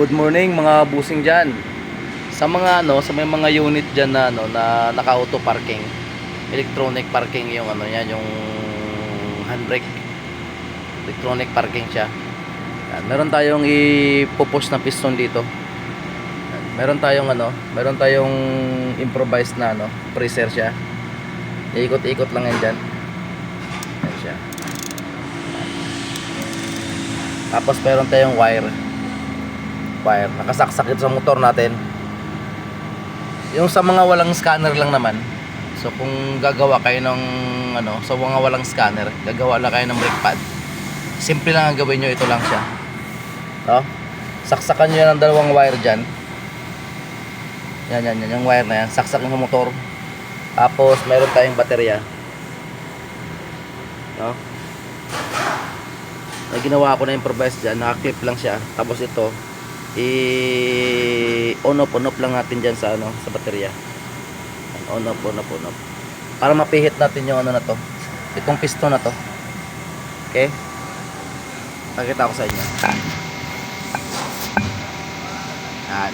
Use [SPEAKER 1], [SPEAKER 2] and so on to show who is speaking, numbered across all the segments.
[SPEAKER 1] Good morning mga busing dyan. Sa mga ano, sa may mga unit dyan na ano na naka-auto parking, electronic parking yung ano yan, yung handbrake. Electronic parking siya. Yan, meron tayong ipopush na piston dito. Yan, meron tayong ano, meron tayong improvised na ano, preser siya. Iikot-ikot lang yan dyan. Yan siya. Tapos meron tayong wire. Wire. Nakasaksak ito sa motor natin. Yung sa mga walang scanner lang naman. So kung gagawa kayo ng ano, sa mga walang scanner, gagawa lang kayo ng brake pad. Simple lang ang gawin nyo, ito lang siya. No? Saksakan nyo ng dalawang wire dyan. Yan, yan, yan. Yung wire na yan. Saksak yung motor. Tapos, meron tayong baterya. No? May ginawa ko na improvise dyan. Naka-clip lang siya. Tapos ito, i-on off, on off lang natin dyan sa, ano, sa baterya. On off, on off, on off. Para mapihit natin yung ano na to. Itong piston na to. Okay? Pakita ko sa inyo. Yan.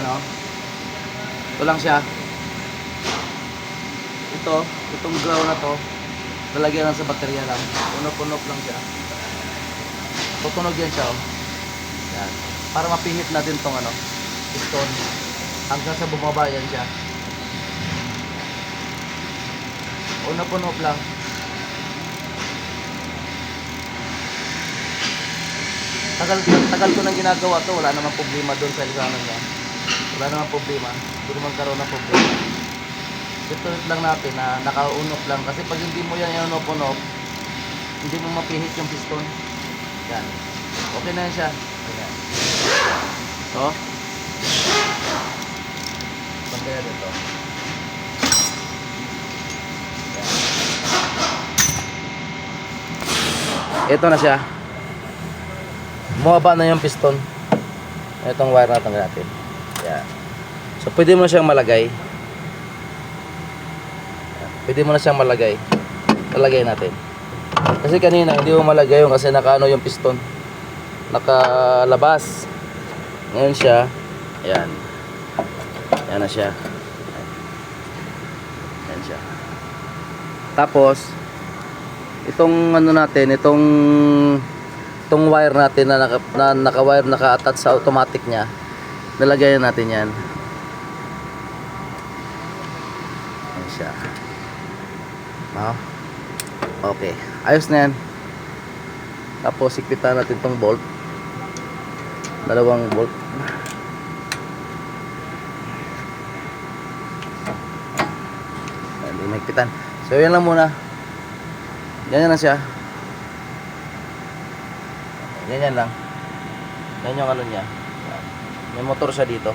[SPEAKER 1] Ano? Ito lang siya. Ito, itong ground na to, lalagyan lang sa baterya lang. Punop-punop lang siya. Tutunog yan siya, oh. Yan. Para mapihit natin tong ano, piston. Hanggang sa bumaba yan siya. Punop-punop lang. Tagal, tagal ko nang ginagawa to, wala namang problema doon sa lisanan niya. Wala namang problema. Hindi naman karoon ng problema. Ito lang natin na nakaunok lang. Kasi pag hindi mo yan inunok-unok, hindi mo mapihit yung piston. Yan. Okay na yan siya. So, pagkaya dito. Ito na siya. Bumaba na yung piston. Itong wire natin natin. Yan. So, pwede mo na siyang malagay. Yan. Pwede mo na siyang malagay. Lalagay natin. Kasi kanina, hindi mo malagay yung kasi nakaano yung piston. Nakalabas. Ngayon siya. Ayan. Yan na siya. Yan siya. Tapos, itong ano natin, itong itong wire natin na, naka, na naka-wire naka-attach sa automatic niya nilagay na natin yan yan siya no? okay ayos na yan tapos ikpitan natin tong bolt dalawang bolt hindi maikpitan so yan lang muna ganyan na siya Ganyan lang. Yan yung ano niya. May motor siya dito.